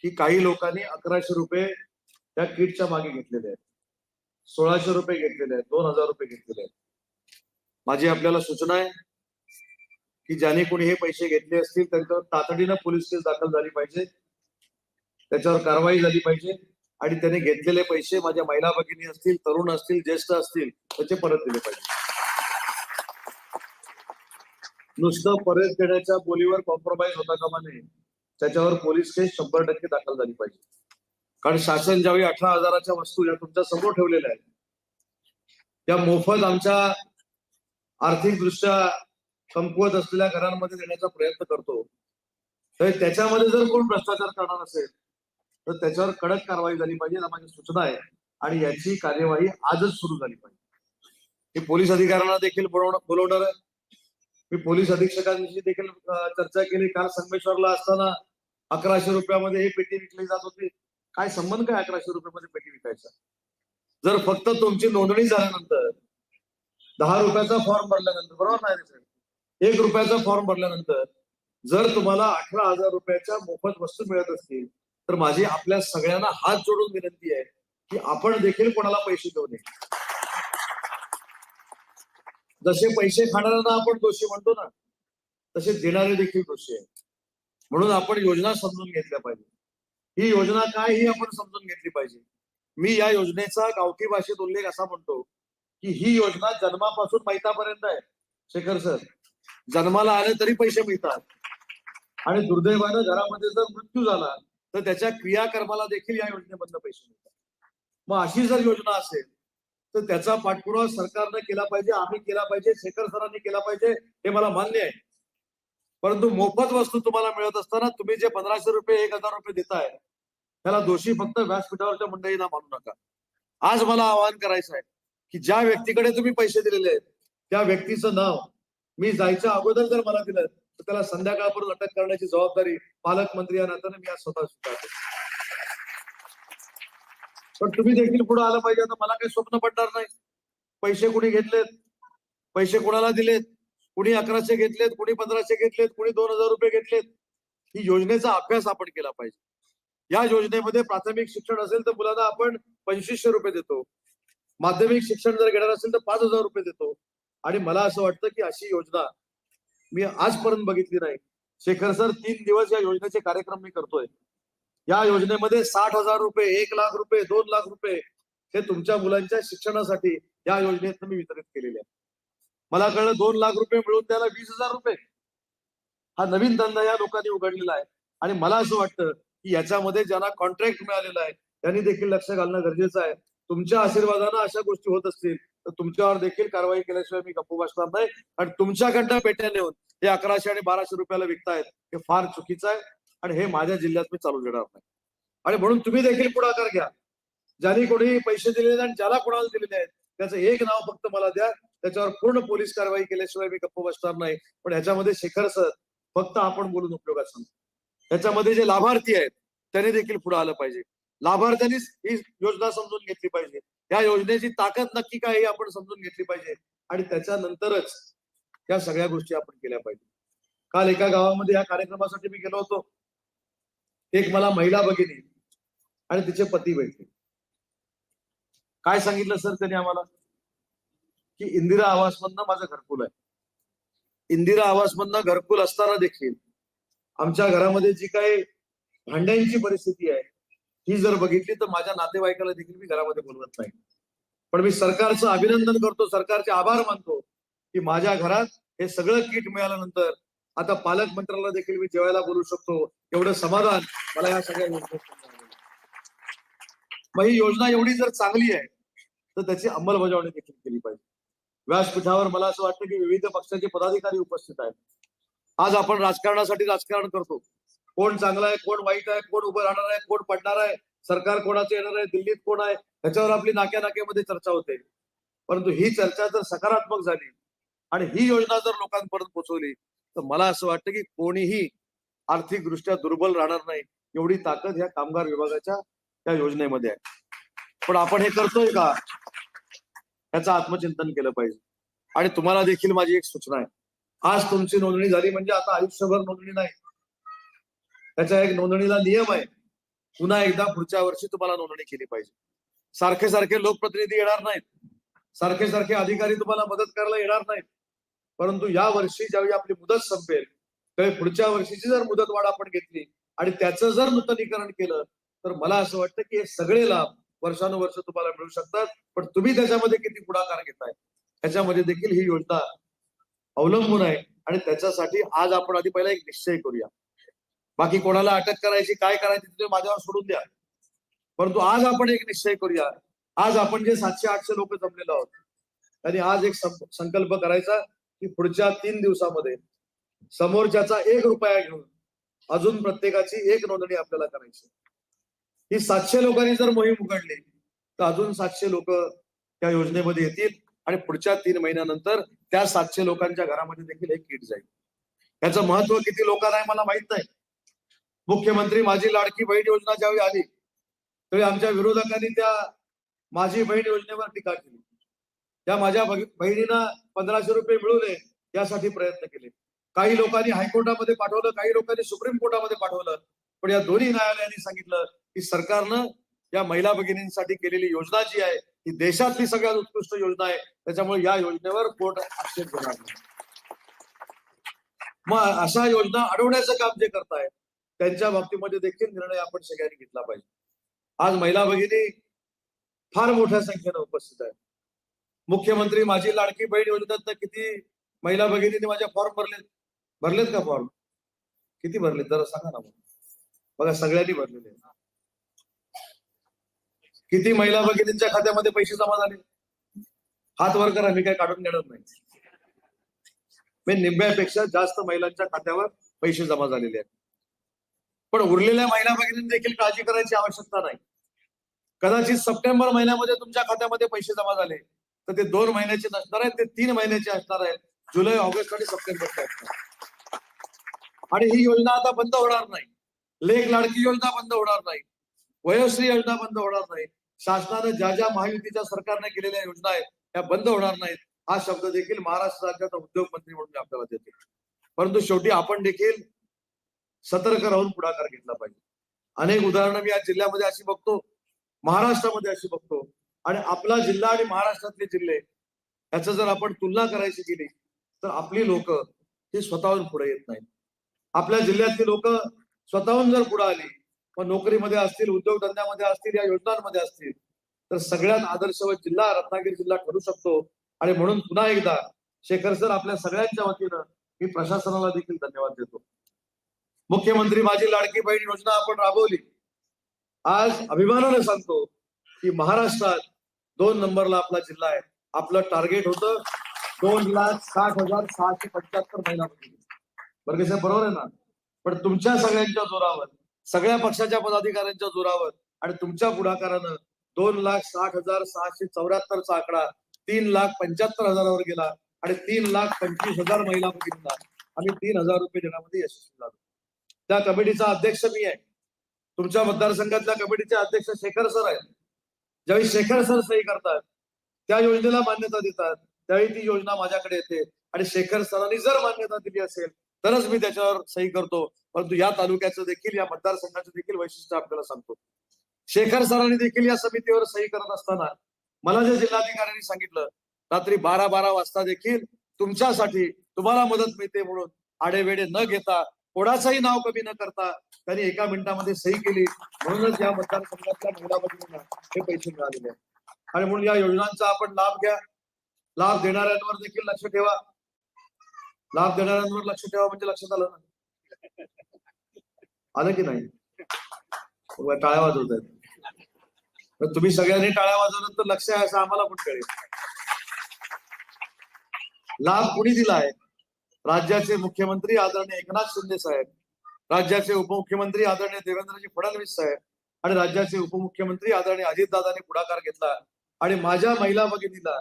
की काही लोकांनी अकराशे रुपये त्या किटच्या मागे घेतलेले आहेत. सोळाशे रुपये घेतलेले आहेत दोन हजार रुपये घेतलेले आहेत. माझी आपल्याला सूचना आहे की ज्याने कोणी हे पैसे घेतले असतील त्यांच्यावर तातडीनं पोलीस केस दाखल झाली पाहिजे. त्याच्यावर कारवाई झाली पाहिजे. आणि त्याने घेतलेले पैसे माझ्या महिला भगिनी असतील तरुण असतील ज्येष्ठ असतील त्याचे परत दिले पाहिजे. नुसतं परत देण्याच्या बोलीवर कॉम्प्रोमाइज होता कामा नये. त्याच्यावर पोलीस केस शंभर टक्के दाखल झाली पाहिजे. कारण शासन ज्यावेळी अठरा हजाराच्या वस्तू या तुमच्यासमोर ठेवलेल्या आहेत त्या मोफत आमच्या आर्थिकदृष्ट्या कमकुवत असलेल्या घरांमध्ये देण्याचा प्रयत्न करतो. तर त्याच्यामध्ये जर कोण भ्रष्टाचार करणार असेल तर त्याच्यावर कडक कारवाई झाली पाहिजे माझी सूचना आहे. आणि याची कार्यवाही आजच सुरू झाली पाहिजे. मी पोलीस अधिकाऱ्यांना देखील बोलवणार आहे. मी पोलीस अधीक्षकांशी देखील चर्चा केली. काल संगमेश्वरला असताना अकराशे रुपयामध्ये हे पेटी विकली जात होती. काय संबंध काय अकराशे रुपयामध्ये पेटी विकायचा? जर फक्त तुमची नोंदणी झाल्यानंतर दहा रुपयाचा फॉर्म भरल्यानंतर बरोबर नाही साहेब? एक रुपयाचा फॉर्म भरल्यानंतर जर तुम्हाला अठरा हजार रुपयाच्या मोफत वस्तू मिळत असतील तर माझी आपल्या सगळ्यांना हात जोडून विनंती आहे की आपण देखील कोणाला पैसे देऊ नये. जसे पैसे खाणाऱ्यांना आपण दोषी म्हणतो ना तसे देणारे देखील दोषी आहे म्हणून आपण योजना समजून घेतल्या पाहिजे. ही योजना काय ही आपण समजून घेतली पाहिजे. मी या योजनेचा गावठी भाषेत उल्लेख असा म्हणतो की ही योजना जन्मापासून मैतापर्यंत आहे. शेखर सर जन्माला आले तरी पैसे मिळतात. आणि दुर्दैवानं घरामध्ये जर मृत्यू झाला तर त्याच्या क्रियाकर्माला देखील या योजनेमधनं पैसे मिळतात. मग अशी जर योजना असेल तर त्याचा पाठपुरावा सरकारनं केला पाहिजे आम्ही केला पाहिजे शेखर सरांनी केला पाहिजे हे मला मान्य आहे. परंतु मोफत वस्तू तुम्हाला मिळत असताना तुम्ही जे पंधराशे रुपये एक हजार रुपये देताय त्याला दोषी फक्त व्यासपीठावरच्या मंडळींना मानू नका. आज मला आवाहन करायचं आहे की ज्या व्यक्तीकडे तुम्ही पैसे दिलेले आहेत त्या व्यक्तीचं नाव मी जायच्या अगोदर जर मला दिलं तर त्याला संध्याकाळपर्यंत अटक करण्याची जबाबदारी पालकमंत्री या नात्याने मी आज स्वतः स्वीकारतो. पण तुम्ही देखील पुढे आलं पाहिजे. आता मला काही स्वप्न पडणार नाही. पैसे कुणी घेतलेत? पैसे कुणाला दिलेत? कुणी अकराशे घेतलेत कुणी पंधराशे घेतलेत कुणी दोन हजार रुपये घेतलेत. ही योजनेचा अभ्यास आपण केला पाहिजे. या योजनेमध्ये प्राथमिक शिक्षण असेल तर मुलांना आपण पंचवीसशे रुपये देतो. माध्यमिक शिक्षण जर घेणार असेल तर पाच हजार रुपये देतो. आणि मला असं वाटतं की अशी योजना मी आजपर्यंत बघितली नाही. शेखर सर तीन दिवस या योजनेचे कार्यक्रम मी करतोय. या योजनेमध्ये साठ हजार रुपये एक लाख रुपये दोन लाख रुपये हे तुमच्या मुलांच्या शिक्षणासाठी या योजनेत मी वितरित केलेले आहे मला कळलं दोन लाख रुपये मिळून त्याला वीस हजार रुपये. हा नवीन धंदा या लोकांनी उघडलेला आहे. आणि मला असं वाटतं की याच्यामध्ये ज्यांना कॉन्ट्रॅक्ट मिळालेला आहे त्यांनी देखील लक्ष घालणं गरजेचं आहे. तुमच्या आशीर्वादानं अशा गोष्टी होत असतील तर तुमच्यावर देखील कारवाई केल्याशिवाय मी गप्पू बसणार नाही. आणि तुमच्याकडनं पेट्या नेऊन हे अकराशे आणि बाराशे रुपयाला विकतायत हे फार चुकीचं आहे. आणि हे माझ्या जिल्ह्यात मी चालू देणार नाही. आणि म्हणून तुम्ही देखील पुढाकार घ्या. ज्यांनी कोणी पैसे दिलेले आणि ज्याला कोणाला दिलेले आहेत त्याचं एक नाव फक्त मला द्या. त्याच्यावर पूर्ण पोलीस कारवाई केल्याशिवाय मी गप्प बसणार नाही. पण ह्याच्यामध्ये शेखर सर फक्त आपण बोलून उपयोगात सांगतो त्याच्यामध्ये जे लाभार्थी आहेत त्यांनी देखील पुढे आलं पाहिजे. लाभार्थ्यांनीच ही योजना समजून घेतली पाहिजे. या योजनेची ताकद नक्की काय हे आपण समजून घेतली पाहिजे. आणि त्याच्यानंतरच या सगळ्या गोष्टी आपण केल्या पाहिजे. काल एका गावामध्ये या कार्यक्रमासाठी मी गेलो होतो. एक मला महिला भगिनी आणि तिचे पती भेटले काय सांगितलं सर त्यांनी आम्हाला? की इंदिरा आवास मधनं माझं घरकुल आहे. इंदिरा आवास मधनं घरकुल असताना देखील आमच्या घरामध्ये जी काही भांड्यांची परिस्थिती आहे ही जर बघितली तर माझ्या नातेवाईकाला देखील मी घरामध्ये बोलवत नाही. पण मी सरकारचं अभिनंदन करतो सरकारचे आभार मानतो की माझ्या घरात हे सगळं किट मिळाल्यानंतर आता पालकमंत्र्याला देखील मी जेवायला बोलू शकतो. एवढं समाधान मला या सगळ्या योजना मग ही योजना एवढी जर चांगली आहे तर त्याची अंमलबजावणी देखील केली पाहिजे. व्यासपीठावर मला असं वाटतं की विविध पक्षाचे पदाधिकारी उपस्थित आहेत. आज आपण राजकारणासाठी राजकारण करतो. कोण चांगला आहे कोण वाईट आहे कोण उभं राहणार आहे कोण पडणार आहे सरकार कोणाचं येणार आहे दिल्लीत कोण आहे ह्याच्यावर आपली नाक्या नाक्यामध्ये चर्चा होते. परंतु ही चर्चा जर सकारात्मक झाली आणि ही योजना जर लोकांपर्यंत पोहोचवली तर मला असं वाटतं की कोणीही आर्थिकदृष्ट्या दुर्बल राहणार नाही एवढी ताकद ह्या कामगार विभागाच्या त्या योजनेमध्ये आहे. पण आपण हे करतोय का? याचं आत्मचिंतन केलं पाहिजे. आणि तुम्हाला देखील माझी एक सूचना आहे. आज तुमची नोंदणी झाली म्हणजे आता आयुष्यभर नोंदणी नाही. त्याच्या एक नोंदणीला नियम आहे. पुन्हा एकदा पुढच्या वर्षी तुम्हाला नोंदणी केली पाहिजे. सारखे सारखे लोकप्रतिनिधी येणार नाहीत. सारखे सारखे अधिकारी तुम्हाला मदत करायला येणार नाहीत. परंतु या वर्षी ज्यावेळी आपली मुदत संपेल त्यावेळी पुढच्या वर्षीची जर मुदत वाढ आपण घेतली आणि त्याचं जर नूतनीकरण केलं तर मला असं वाटतं की हे सगळे लाभ वर्षानुवर्ष तुम्हाला मिळू शकतात पण तुम्ही त्याच्यामध्ये किती पुढाकार घेताय? त्याच्यामध्ये देखील ही योजना अवलंबून आहे आणि त्याच्यासाठी आज आपण आधी पहिला एक निश्चय करूया. बाकी कोणाला अटक करायची काय करायची तुम्ही माझ्यावर सोडून द्या. परंतु आज आपण एक निश्चय करूया. आज आपण जे सातशे आठशे लोक जमलेलो आहोत त्यांनी आज एक संकल्प करायचा की पुढच्या तीन दिवसामध्ये समोरच्याचा एक रुपया घेऊन अजून प्रत्येकाची एक नोंदणी आपल्याला करायची. ही सातशे लोकांनी जर मोहीम उघडली तर अजून सातशे लोक त्या योजनेमध्ये येतील आणि पुढच्या तीन महिन्यानंतर त्या सातशे लोकांच्या घरामध्ये देखील एक किट जाईल. याचं महत्त्व किती लोकांना आहे मला माहीत नाही. मुख्यमंत्री माझी लाडकी बहीण योजना ज्यावेळी आली त्यावेळी आमच्या विरोधकांनी त्या माझी बहीण योजनेवर टीका केली. त्या माझ्या बहिणींना पंधराशे रुपये मिळू नये यासाठी प्रयत्न केले. काही लोकांनी हायकोर्टामध्ये पाठवलं काही लोकांनी सुप्रीम कोर्टामध्ये पाठवलं पण या दोन्ही न्यायालयांनी सांगितलं की सरकारनं या महिला भगिनींसाठी केलेली योजना जी आहे ही देशातली सगळ्यात उत्कृष्ट योजना आहे. त्याच्यामुळे या योजनेवर कोर्ट आक्षेप घेणार नाही. मग अशा योजना अडवण्याचं काम जे करतायत त्यांच्या बाबतीमध्ये देखील निर्णय आपण सगळ्यांनी घेतला पाहिजे. आज महिला भगिनी फार मोठ्या संख्येनं उपस्थित आहेत. मुख्यमंत्री माझी लाडकी बहीण योजनेत किती महिला भगिनींनी माझ्या फॉर्म भरलेत? भरलेत का फॉर्म? किती भरलेत? जरा सांगा ना मग. बघा सगळ्यांनी भरलेले आहेत. किती महिला भगिनींच्या खात्यामध्ये पैसे जमा झाले? हात वर करा मी काय काढून घेणार नाही. मी निम्म्यापेक्षा जास्त महिलांच्या खात्यावर पैसे जमा झालेले आहेत. पण उरलेल्या महिला भगिनींनी देखील काळजी करायची आवश्यकता नाही. कदाचित सप्टेंबर महिन्यामध्ये तुमच्या खात्यामध्ये पैसे जमा झाले तर ते दोन महिन्याचे नसणार आहेत ते तीन महिन्याचे असणार आहेत. जुलै ऑगस्ट आणि सप्टेंबरचे असणार आणि ही योजना आता बंद होणार नाही. लेख लाडकी योजना बंद होणार नाही. वयोश्री योजना बंद होणार नाही. शासनानं ज्या ज्या महायुतीच्या सरकारने केलेल्या योजना आहेत त्या बंद होणार नाहीत. हा शब्द देखील महाराष्ट्र राज्याचा उद्योग मंत्री म्हणून आपल्याला देतो. परंतु शेवटी आपण देखील सतर्क राहून पुढाकार घेतला पाहिजे. अनेक उदाहरणं मी या जिल्ह्यामध्ये अशी बघतो महाराष्ट्रामध्ये अशी बघतो. आणि आपला जिल्हा आणि महाराष्ट्रातले जिल्हे याचं जर आपण तुलना करायची केली तर आपली लोक ही स्वतःहून पुढे येत नाहीत. आपल्या जिल्ह्यातली लोक स्वतःहून जर पुढे आली मग नोकरीमध्ये असतील उद्योगधंद्यामध्ये असतील या योजनांमध्ये असतील तर सगळ्यात आदर्शवत जिल्हा रत्नागिरी जिल्हा ठरू शकतो. आणि म्हणून पुन्हा एकदा शेखर सर आपल्या सगळ्यांच्या वतीनं मी प्रशासनाला देखील धन्यवाद देतो. मुख्यमंत्री माझी लाडकी बहीण योजना आपण राबवली. आज अभिमानाने सांगतो की महाराष्ट्रात दोन नंबरला आपला जिल्हा आहे. आपलं टार्गेट होतं दोन लाख साठ हजार सहाशे पंच्याहत्तर महिला बरोबर आहे ना? पण तुमच्या सगळ्यांच्या जोरावर सगळ्या पक्षाच्या पदाधिकाऱ्यांच्या जोरावर आणि तुमच्या पुढाकारानं दोन लाख साठ हजार सहाशे चौऱ्याहत्तरचा आकडा तीन लाख पंच्याहत्तर हजारावर गेला आणि तीन लाख पंचवीस हजार महिला मुलींना आम्ही तीन हजार रुपये देण्यामध्ये यशस्वी झालो. त्या कमिटीचा अध्यक्ष मी आहे. तुमच्या मतदारसंघातल्या कमिटीचे अध्यक्ष शेखर सर आहेत. ज्यावेळी शेखर सर सही करतात त्या योजनेला मान्यता देतात. त्यावेळी ती योजना माझ्याकडे येते. आणि शेखर सरांनी जर मान्यता दिली असेल तरच मी त्याच्यावर सही करतो. परंतु या तालुक्याचं देखील या मतदारसंघाचं देखील वैशिष्ट्य आपल्याला सांगतो. शेखर सरांनी देखील या समितीवर सही करत असताना मला जे जिल्हाधिकाऱ्यांनी सांगितलं रात्री बारा बारा वाजता देखील तुमच्यासाठी तुम्हाला मदत मिळते म्हणून आडेवेडे न घेता कोणाचंही नाव कमी न करता त्यांनी एका मिनिटामध्ये सही केली. म्हणूनच या मतदारसंघातल्या महिला हे पैसे मिळालेले आहेत. आणि म्हणून या योजनांचा आपण लाभ घ्या. लाभ देणाऱ्यांवर देखील लक्ष ठेवा. लाभ देणाऱ्यांवर लक्ष ठेवा म्हणजे लक्षात आलं ना. आलं की नाही? टाळ्या वाजवत आहेत तुम्ही सगळ्यांनी टाळ्या वाजवलं तर लक्ष आहे असं आम्हाला पण कळेल? लाभ कुणी दिला आहे राज्याचे मुख्यमंत्री आदरणीय एकनाथ शिंदे साहेब राज्याचे उपमुख्यमंत्री आदरणीय देवेंद्रजी फडणवीस साहेब आणि राज्याचे उपमुख्यमंत्री आदरणीय अजितदादांनी पुढाकार घेतला. आणि माझ्या महिला भगिनीला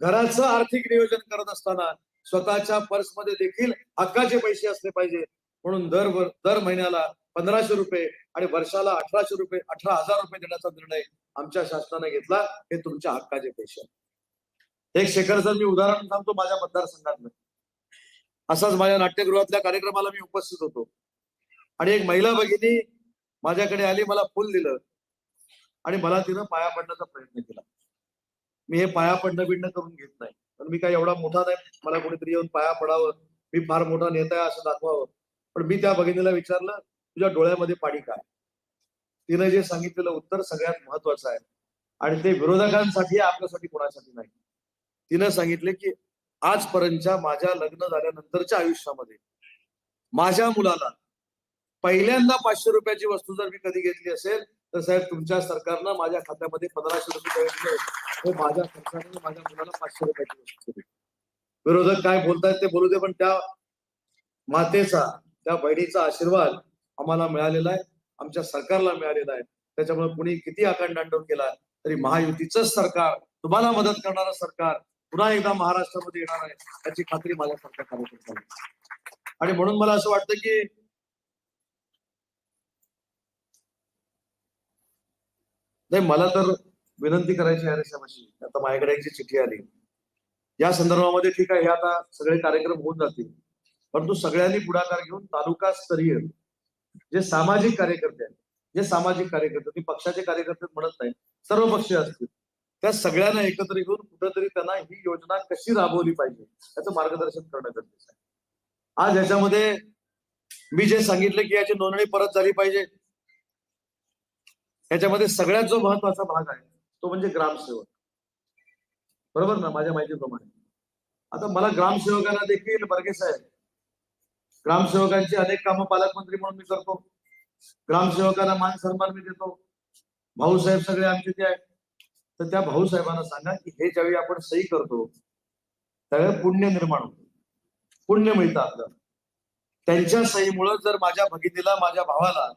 घराचं आर्थिक नियोजन करत असताना स्वतःच्या पर्समध्ये देखील हक्काचे पैसे असले पाहिजे. म्हणून दर वर- दर महिन्याला पंधराशे रुपये आणि वर्षाला अठराशे रुपये अठरा हजार रुपये देण्याचा निर्णय आमच्या शासनाने घेतला. हे तुमच्या हक्काचे पैसे. एक शेखर सर मी उदाहरण सांगतो माझ्या मतदारसंघातलं असाच माझ्या नाट्यगृहातल्या कार्यक्रमाला मी उपस्थित होतो. आणि एक महिला भगिनी माझ्याकडे आली मला फुल दिलं. आणि मला तिनं पाया पडण्याचा प्रयत्न केला. मी हे पाया पडणं बिडणं करून घेत नाही. पण मी काय एवढा मोठा नाही मला कोणीतरी येऊन पाया पडावं. मी फार मोठा नेता आहे असं दाखवावं. पण मी त्या भगिनीला विचारलं तुझ्या डोळ्यामध्ये पाणी काय? तिनं जे सांगितलेलं उत्तर सगळ्यात महत्वाचं आहे. आणि ते विरोधकांसाठी आपल्यासाठी कोणासाठी नाही. तिनं सांगितले की आजपर्यंतच्या माझ्या लग्न झाल्यानंतरच्या आयुष्यामध्ये माझ्या मुलाला पहिल्यांदा पाचशे रुपयाची वस्तू जर मी कधी घेतली असेल तर साहेब तुमच्या सरकारनं माझ्या खात्यामध्ये पंधराशे रुपये दिले हे हो, माझ्या सरकारने माझ्या मुलाला पाचशे रुपयाची विरोधक काय बोलतायत ते बोलू दे पण त्या मातेचा त्या बहिणीचा आशीर्वाद आम्हाला मिळालेला आहे. आमच्या सरकारला मिळालेला आहे. त्याच्यामुळे कुणी किती आकांडांडव केला तरी महायुतीच सरकार तुम्हाला मदत करणारं सरकार पुन्हा एकदा महाराष्ट्रामध्ये येणार आहे याची खात्री माझ्या कार्यकर्त्यांना आहे. आणि म्हणून मला असं वाटतं की नाही मला तर विनंती करायची आहे रेषामाशी आता माझ्याकडे एक चिठ्ठी आली. या संदर्भामध्ये ठीक आहे हे आता सगळे कार्यक्रम होऊन जातील. परंतु सगळ्यांनी पुढाकार घेऊन तालुका स्तरीय जे सामाजिक कार्यकर्ते आहेत जे सामाजिक कार्यकर्ते ते पक्षाचे कार्यकर्ते म्हणत नाही सर्व पक्षीय असतील. त्या सगळ्यांना एकत्र घेऊन कुठंतरी त्यांना ही योजना कशी राबवली पाहिजे याचं मार्गदर्शन करणं गरजेचं आहे. आज याच्यामध्ये मी जे सांगितलं की याची नोंदणी परत झाली पाहिजे याच्यामध्ये सगळ्यात जो महत्त्वाचा भाग आहे तो म्हणजे ग्रामसेवक. बरोबर ना? माझ्या माहितीप्रमाणे. आता मला ग्रामसेवकांना देखील बर्गे साहेब ग्रामसेवकांची अनेक कामं पालकमंत्री म्हणून मी करतो. ग्रामसेवकांना मान सन्मान मी देतो. भाऊसाहेब सगळे आमचे ते आहेत. तर त्या भाऊसाहेबांना सांगा की हे ज्यावेळी आपण सही करतो त्यावेळी पुण्य निर्माण होतो. पुण्य मिळतं आपल्याला. त्यांच्या सहीमुळं जर माझ्या भगिनीला माझ्या भावाला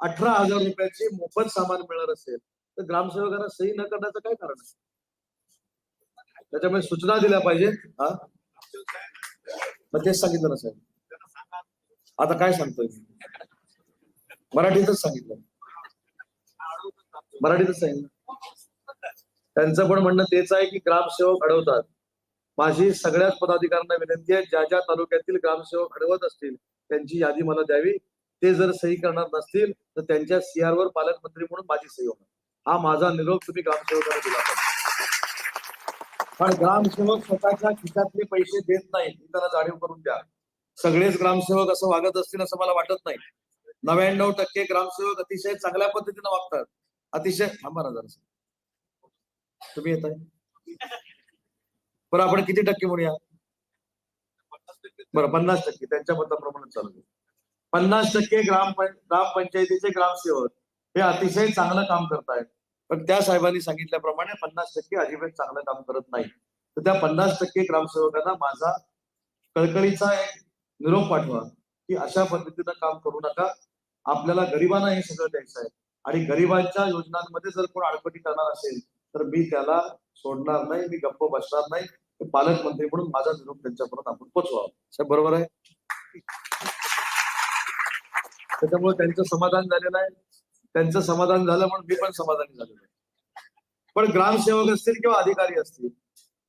अठरा हजार रुपयाची मोफत सामान मिळणार असेल तर ग्रामसेवकांना सही न करण्याचं काय कारण आहे? त्याच्यामुळे सूचना दिल्या पाहिजेत हा? मग तेच सांगितलं ना साहेब. आता काय सांगतोय? मराठीतच सांगितलं. मराठीतच सांगितलं. त्यांचं पण म्हणणं तेच आहे की ग्रामसेवक अडवतात माझी सगळ्याच पदाधिकाऱ्यांना विनंती आहे ज्या ज्या तालुक्यातील ग्रामसेवक अडवत असतील त्यांची यादी मला द्यावी. ते जर सही करणार नसतील तर त्यांच्या CR वर पालकमंत्री म्हणून माझी सही होणार. हा माझा निरोप तुम्ही ग्रामसेवकांना दिला पाहिजे. पण ग्रामसेवक स्वतःच्या खिशातले पैसे देत नाहीत त्यांना जाणीव करून द्या. सगळेच ग्रामसेवक असं वागत असतील असं मला वाटत नाही. नव्याण्णव टक्के ग्रामसेवक अतिशय चांगल्या पद्धतीने वागतात. अतिशय थांबा ना जरा तुम्ही येत आहे बरं आपण किती टक्के म्हणूया? बरं पन्नास टक्के. त्यांच्या मताप्रमाणे चालू पन्नास टक्के ग्राम ग्रामपंचायतीचे ग्रामसेवक हे अतिशय चांगलं काम करतायत. पण त्या साहेबांनी सांगितल्याप्रमाणे पन्नास टक्के अजिबात चांगलं काम करत नाही तर त्या पन्नास टक्के ग्रामसेवकांना माझा कळकळीचा एक निरोप पाठवा की अशा पद्धतीनं काम करू नका. आपल्याला गरिबांना हे सगळं द्यायचं आहे. आणि गरिबांच्या योजनांमध्ये जर कोण आडपटी करणार असेल तर मी त्याला सोडणार नाही मी गप्प बसणार नाही. पालकमंत्री म्हणून माझा निरोप त्यांच्यापर्यंत आपण पोचवा साहेब बरोबर आहे? त्याच्यामुळे त्यांचं समाधान झालेलं आहे. त्यांचं समाधान झालं म्हणून मी पण समाधानी झालेलो आहे. पण ग्रामसेवक असतील किंवा अधिकारी असतील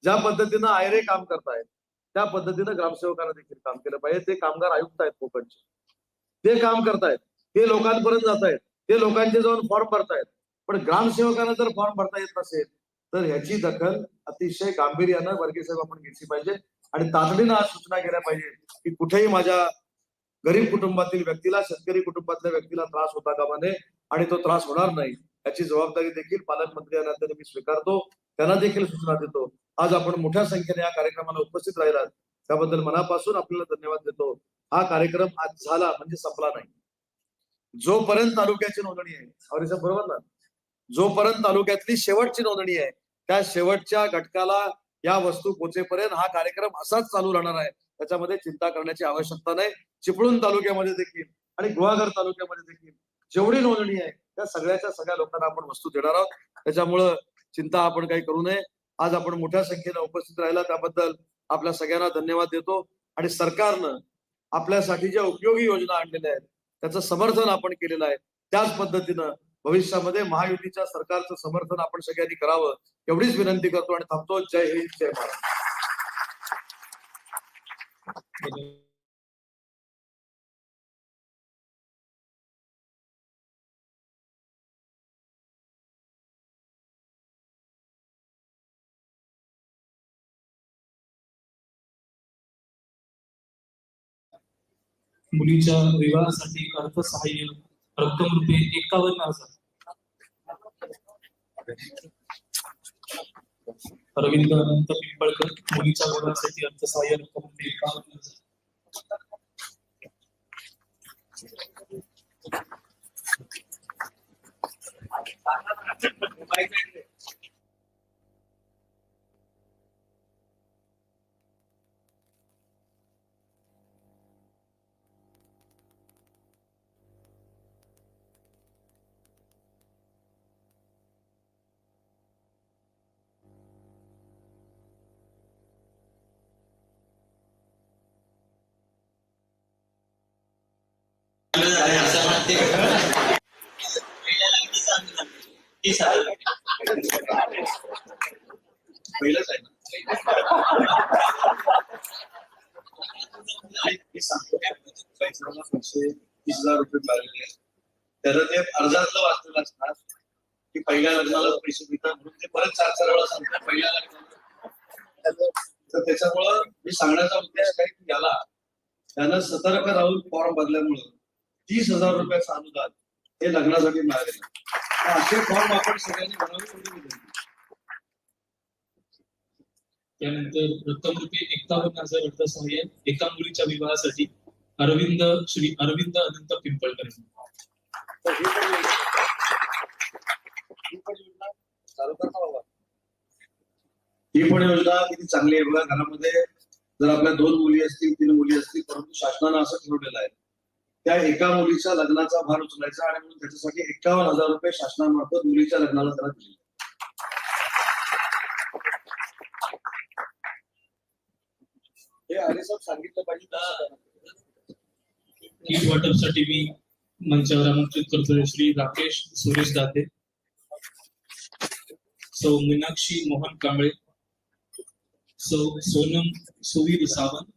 ज्या पद्धतीनं आयरे काम करतायत त्या पद्धतीनं ग्रामसेवकांना देखील काम केलं पाहिजे. ते कामगार आयुक्त आहेत कोकणचे ते काम करतायत. ते लोकांपर्यंत जात आहेत ते लोकांचे जाऊन फॉर्म भरतायत. पण ग्रामसेवकांना जर फॉर्म भरता येत नसेल तर ह्याची दखल अतिशय गांभीर्यानं वर्गीय साहेब आपण घेतली पाहिजे. आणि तातडीनं आज सूचना केल्या पाहिजे की कुठेही माझ्या गरीब कुटुंबातील व्यक्तीला शेतकरी कुटुंबातल्या व्यक्तीला त्रास होता कामा नये आणि तो त्रास होणार नाही. याची जबाबदारी देखील पालकमंत्री या नात्याने मी स्वीकारतो. त्यांना देखील सूचना देतो. आज आपण मोठ्या संख्येने या कार्यक्रमाला उपस्थित राहिलात. त्याबद्दल मनापासून आपल्याला धन्यवाद देतो. हा कार्यक्रम आज झाला म्हणजे संपला नाही. जोपर्यंत तालुक्याची नोंदणी आहे बरोबर ना? जोपर्यंत तालुक्यातली शेवटची नोंदणी आहे त्या शेवटच्या घटकाला या वस्तू पोचेपर्यंत हा कार्यक्रम असाच चालू राहणार आहे. त्याच्यामध्ये चिंता करण्याची आवश्यकता नाही. चिपळूण तालुक्यामध्ये देखील आणि गुहागर तालुक्यामध्ये देखील जेवढी नोंदणी आहे त्या सगळ्याच्या सगळ्या लोकांना आपण वस्तू देणार आहोत. त्याच्यामुळं चिंता आपण काही करू नये. आज आपण मोठ्या संख्येने उपस्थित राहिला त्याबद्दल आपल्या सगळ्यांना धन्यवाद देतो. आणि सरकारनं आपल्यासाठी ज्या उपयोगी योजना आणलेल्या आहेत त्याचं समर्थन आपण केलेलं आहे त्याच पद्धतीनं भविष्यामध्ये महायुतीच्या सरकारचं समर्थन आपण सगळ्यांनी करावं एवढीच विनंती करतो आणि थांबतो. जय हिंद जय महाराष्ट्र मुलीच्या विवाहासाठी अर्थसहाय्य रक्कम रुपये एकावन्न हजार. अरविंद अनंत पिंपळकर मुलीच्या विवाहासाठी अर्थसहाय्य रक्कम रुपये एकावन्न हजार पहिलंच आहे तीस हजार रुपये मिळालेले आहेत. त्याला ते अर्जातलं वाचलेलं असणार की पहिल्या लग्नाला पैसे मिळतात म्हणून ते परत चार चार वेळा सांगतात पहिल्या लग्नाला तर त्याच्यामुळं मी सांगण्याचा उद्देश काय की याला त्यानं सतर्क राहून फॉर्म भरल्यामुळं तीस हजार रुपयाचं अनुदान हे लग्नासाठी मिळालेलं असे फॉर्म आपण सगळ्यांनी. त्यानंतर रक्कम रुपये एकावन्न हजार अर्थसहाय्य एका मुलीच्या विवाहासाठी अरविंद श्री अरविंद अनंत पिंपळकर. ही पण योजना किती चांगली आहे बघा. घरामध्ये जर आपल्या दोन मुली असतील तीन मुली असतील परंतु शासनानं असं ठरवलेलं आहे. त्या एका मुलीच्या लग्नाचा भार उचलायचा आणि म्हणून त्याच्यासाठी एकावन्न हजार रुपये शासनामार्फत मुलीच्या लग्नाला त्याला दिले. हे आले साहेब सांगितलं पाहिजे. किट वाटपसाठी मी मंचावर आमंत्रित करतोय श्री राकेश सुरेश दाते. सौ मीनाक्षी मोहन कांबळे. सौ सोनम सुवीर सावंत.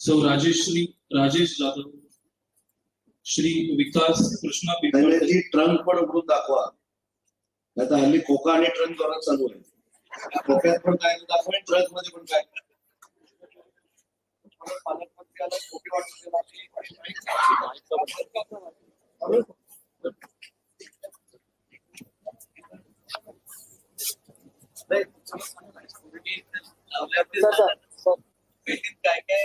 सौ राजेश्री राजेश जाधव. श्री विकास कृष्णा ती ट्रंक पण उघडून दाखवा. आता हल्ली खोका आणि ट्रंक द्वारा चालू आहे. खोक्यात पण काय दाखवा आणि ट्रंकमध्ये पण काय. काय काय?